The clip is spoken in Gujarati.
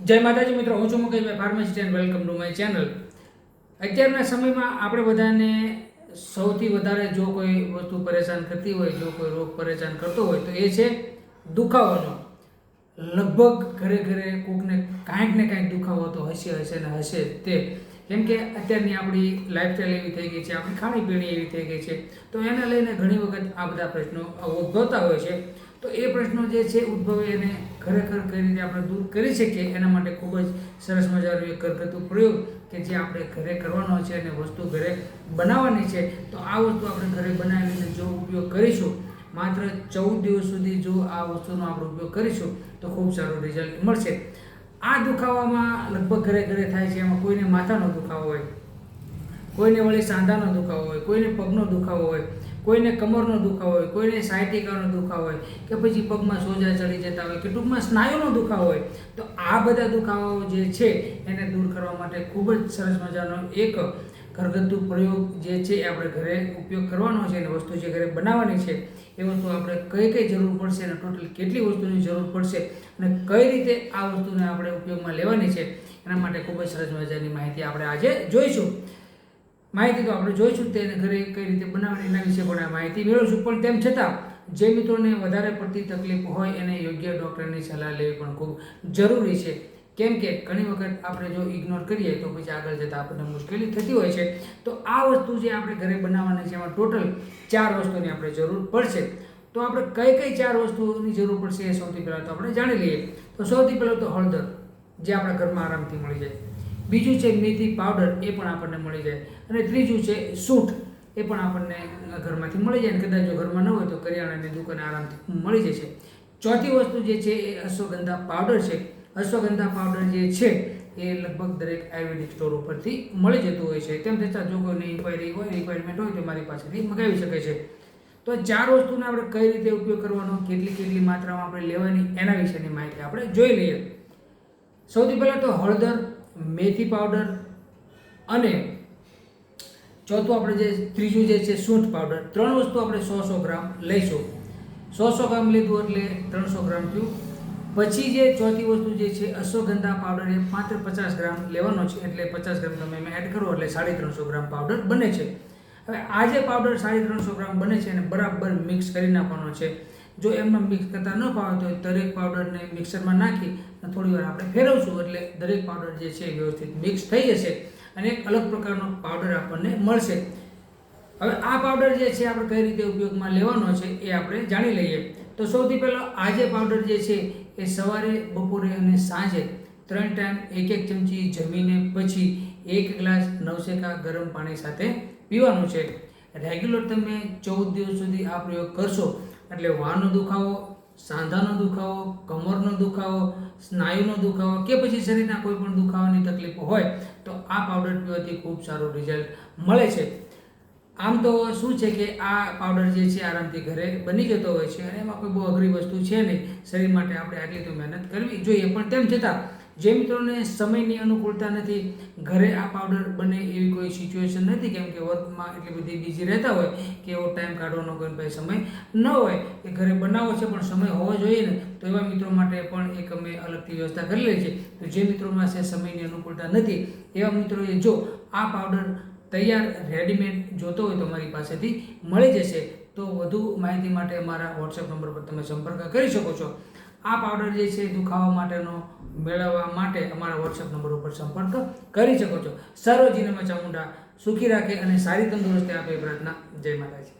જય માતાજી મિત્રો, હું છું મુકેશભાઈ pharmacist and welcome to my channel અત્યારના સમયમાં આપણે બધાને સૌથી વધારે જો કોઈ વસ્તુ પરેશાન કરતી હોય, જો કોઈ રોગ પરેશાન કરતો હોય, તો એ છે દુખાવાનો. લગભગ ઘરે ઘરે કોકને કાંઈક ને કાંઈક દુખાવો તો હશે હશે ને હશે તે. કેમ કે અત્યારની આપણી લાઈફસ્ટાઈલ એવી થઈ ગઈ છે, આપણી ખાણીપીણી એવી થઈ ગઈ છે. તો એને લઈને ઘણી વખત આ બધા પ્રશ્નો ઉદ્ભવતા હોય છે. તો એ પ્રશ્નો જે છે, ઉદ્ભવે એને ખરેખર કઈ રીતે આપણે દૂર કરી શકીએ, એના માટે ખૂબ જ સરસ મજાનો એક ઘરગથ્થુ પ્રયોગ કે જે આપણે ઘરે કરવાનો છે અને વસ્તુ ઘરે બનાવવાની છે. તો આ વસ્તુ આપણે ઘરે બનાવીને જો ઉપયોગ કરીશું, માત્ર ચૌદ દિવસ સુધી જો આ વસ્તુનો આપણે ઉપયોગ કરીશું, તો ખૂબ સારું રિઝલ્ટ મળશે. આ દુખાવામાં લગભગ ઘરે ઘરે થાય છે, એમાં કોઈને માથાનો દુખાવો હોય, કોઈને વળી સાંધાનો દુખાવો હોય, કોઈને પગનો દુખાવો હોય કોઈને કમરનો દુખાવો હોય, કોઈને સાયટિકાનો દુખાવો હોય, કે પછી પગમાં સોજા ચડી જતા હોય, કે ટૂંકમાં સ્નાયુનો દુખાવો હોય, તો આ બધા દુખાવાઓ જે છે એને દૂર કરવા માટે ખૂબ જ સરસ મજાનો એક ઘરગથ્થુ પ્રયોગ જે છે એ આપણે ઘરે ઉપયોગ કરવાનો છે અને વસ્તુ જે ઘરે બનાવવાની છે, એ વસ્તુ આપણે કઈ કઈ જરૂર પડશે અને ટોટલ કેટલી વસ્તુની જરૂર પડશે અને કઈ રીતે આ વસ્તુને આપણે ઉપયોગમાં લેવાની છે, એના માટે ખૂબ જ સરસ મજાની માહિતી આપણે આજે જોઈશું. માહિતી તો આપણે જોઈશું તેને ઘરે કઈ રીતે બનાવવાની, એના વિશે પણ માહિતી મેળવશું. પણ તેમ છતાં, જે મિત્રોને વધારે પડતી તકલીફ હોય, એને યોગ્ય ડૉક્ટરની સલાહ લેવી પણ ખૂબ જરૂરી છે. કેમ કે ઘણી વખત આપણે જો ઇગ્નોર કરીએ, તો પછી આગળ જતાં આપણને મુશ્કેલી થતી હોય છે. તો આ વસ્તુ જે આપણે ઘરે બનાવવાની છે, એમાં ટોટલ ચાર વસ્તુની આપણે જરૂર પડશે. તો આપણે કઈ કઈ ચાર વસ્તુની જરૂર પડશે એ સૌથી પહેલાં તો આપણે જાણી લઈએ. તો સૌથી પહેલાં તો હળદર, જે આપણા ઘરમાં આરામથી મળી જાય. બીજું છે મેથી પાવડર, એ પણ આપણને મળી જાય. અને ત્રીજું છે સૂટ એ પણ આપણને ઘરમાંથી મળી જાય અને કદાચ જો ઘરમાં ન હોય તો કરિયાણાની દુકાને આરામથી મળી જશે ચોથી વસ્તુ જે છે એ અશ્વગંધા પાવડર છે. અશ્વગંધા પાવડર જે છે એ લગભગ દરેક આયુર્વેદિક સ્ટોર ઉપરથી મળી જતું હોય છે. તેમ છતાં જો કોઈની ઇન્ક્વાયરી હોય રિક્વાયરમેન્ટ હોય તો મારી પાસેથી મગાવી શકે છે. તો ચાર વસ્તુને આપણે કઈ રીતે ઉપયોગ કરવાનો, કેટલી કેટલી માત્રામાં આપણે લેવાની, એના વિશેની માહિતી આપણે જોઈ લઈએ. સૌથી પહેલાં તો હળદર મેથી પાવડર અને ચોથું આપણે જે ત્રીજું જે છે સૂંઠ પાવડર. ત્રણ વસ્તુ આપણે સો સો ગ્રામ લઈશું. સો સો ગ્રામ લીધું એટલે ત્રણસો ગ્રામ થયું. પછી જે ચોથી વસ્તુ જે છે અશ્વગંધા પાવડર એ માત્ર પચાસ ગ્રામ લેવાનો છે એટલે પચાસ ગ્રામ તમે એમાં એડ કરો એટલે સાડી ત્રણસો ગ્રામ પાવડર બને છે. હવે આ જે પાવડર સાડી ત્રણસો ગ્રામ બને છે એને બરાબર મિક્સ કરી નાખવાનો છે. જો એમાં મિક્સ કરતા ન ફાવે તો દરેક પાવડરને મિક્સરમાં નાખી થોડી વાર આપણે ફેરવશું એટલે દરેક પાવડર જે છે વ્યવસ્થિત મિક્સ થઈ જશે અને એક અલગ પ્રકારનો પાવડર આપણને મળશે. હવે આ પાવડર જે છે આપણે કઈ રીતે ઉપયોગમાં લેવાનો છે એ આપણે જાણી લઈએ. તો સૌથી પહેલાં આ જે પાવડર જે છે એ સવારે, બપોરે અને સાંજે ત્રણ ટાઈમ એક એક ચમચી જમીને પછી એક ગ્લાસ નવસેકા ગરમ પાણી સાથે પીવાનું છે. રેગ્યુલર તમે ચૌદ દિવસ સુધી આ પ્રયોગ કરશો એટલે વાળનો દુખાવો, સાંધાનો દુખાવો, કમરનો દુખાવો, સ્નાયુનો દુખાવો કે પછી શરીરના કોઈ પણ દુખાવાની તકલીફ હોય, તો આ પાવડર પીવાથી ખૂબ સારું રિઝલ્ટ મળે છે. આમ તો શું છે કે આ પાવડર જે છે આરામથી ઘરે બની જતો હોય છે અને એમાં કોઈ બહુ અઘરી વસ્તુ છે નહીં. શરીર માટે આપણે આટલી તો મહેનત કરવી જોઈએ, પણ તેમ છતાં જે મિત્રોને સમયની અનુકૂળતા નથી, ઘરે આ પાવડર બને એવી કોઈ સિચ્યુએશન નથી, કેમ કે વર્કમાં એટલી બધી બિઝી રહેતા હોય કે એવો ટાઈમ કાઢવાનો કોઈ પાસે સમય ન હોય એ ઘરે બનાવો છે, પણ સમય હોવો જોઈએ ને, તો એવા મિત્રો માટે પણ એક અમે અલગથી વ્યવસ્થા કરી લઈએ છીએ. તો જે મિત્રો પાસે સમયની અનુકૂળતા નથી, એવા મિત્રોએ જો આ પાવડર તૈયાર રેડીમેડ જોતો હોય તો મારી પાસેથી, મળી જશે, તો વધુ માહિતી માટે અમારા વોટ્સએપ નંબર પર તમે સંપર્ક કરી શકો છો. આ પાવડર જે છે દુખાવા માટેનો મેળવવા માટે અમારા વોટ્સએપ નંબર ઉપર સંપર્ક કરી શકો છો. સર્વજીનમ ચામુંડા સુખી રાખે અને સારી તંદુરસ્તી આપે પ્રાર્થના. જય માતાજી.